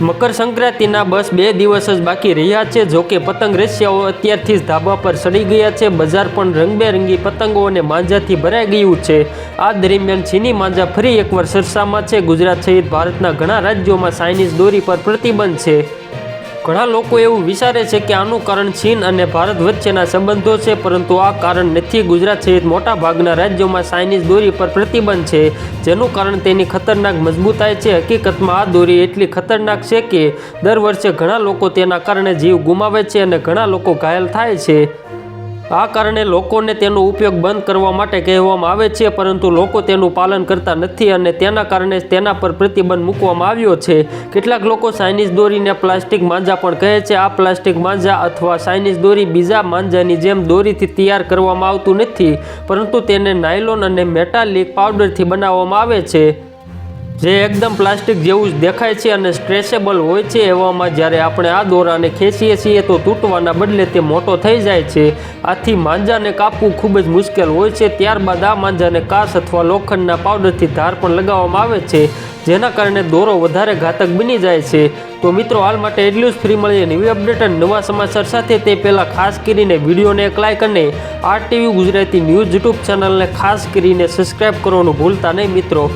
મકર સંક્રાંતિના બસ બે દિવસ જ બાકી રહ્યા છે, જો કે પતંગ રસિયાઓ અત્યારથી જ ધાબા પર ચડી ગયા છે. બજાર પણ રંગબેરંગી પતંગો અને માંજાથી ભરાઈ ગયું છે. આ દરમિયાન ચીની માંજા ફરી એકવાર સરસામાં છે. ગુજરાત સહિત ભારતના ઘણા રાજ્યોમાં ચાઇનીઝ દોરી પર પ્રતિબંધ છે. ઘણા લોકો એવું વિચારે છે કે આનું કારણ ચીન અને ભારત વચ્ચેના સંબંધો છે, પરંતુ આ કારણ નથી. ગુજરાત સહિત મોટા ભાગના રાજ્યોમાં ચાઇનીઝ દોરી પર પ્રતિબંધ છે, જેનું કારણ તેની ખતરનાક મજબૂતાઈ છે. હકીકતમાં આ દોરી એટલી ખતરનાક છે કે દર વર્ષે ઘણા લોકો તેના કારણે જીવ ગુમાવે છે અને ઘણા લોકો ઘાયલ થાય છે. આ કારણે લોકોને તેનો ઉપયોગ બંધ કરવા માટે કહેવામાં આવે છે, પરંતુ લોકો તેનું પાલન કરતા નથી અને તેના કારણે તેના પર પ્રતિબંધ મૂકવામાં આવ્યો છે. કેટલાક લોકો ચાઇનીઝ દોરીને પ્લાસ્ટિક માંજા પણ કહે છે, આ પ્લાસ્ટિક માંજા અથવા ચાઇનીઝ દોરી બીજા માંજાની જેમ દોરીથી તૈયાર કરવામાં આવતું નથી, પરંતુ તેને નાયલોન અને મેટાલિક પાવડરથી બનાવવામાં આવે છે. જે એકદમ પ્લાસ્ટિક જેવું જ દેખાય છે અને સ્ટ્રેચેબલ હોય છે એવામાં જ્યારે આપણે આ દોરાને ખેંચીએ છીએ તો તૂટવાના બદલે તે મોટો થઈ જાય છે. આથી માંજાને કાપવું ખૂબ જ મુશ્કેલ હોય છે. ત્યારબાદ આ માંજાને કાસ અથવા લોખંડના પાવડરથી ધાર પણ લગાવવામાં આવે છે, જેના કારણે દોરો વધારે ઘાતક બની જાય છે. તો મિત્રો, હાલ માટે એટલું જ. ફ્રી મળીએ નવી અપડેટ અને નવા સમાચાર સાથે. તે પહેલાં ખાસ કરીને વિડીયોને એક લાઇક અને R TV Gujarati news YouTube ચેનલને ખાસ કરીને સબસ્ક્રાઇબ કરવાનું ભૂલતા નહીં મિત્રો.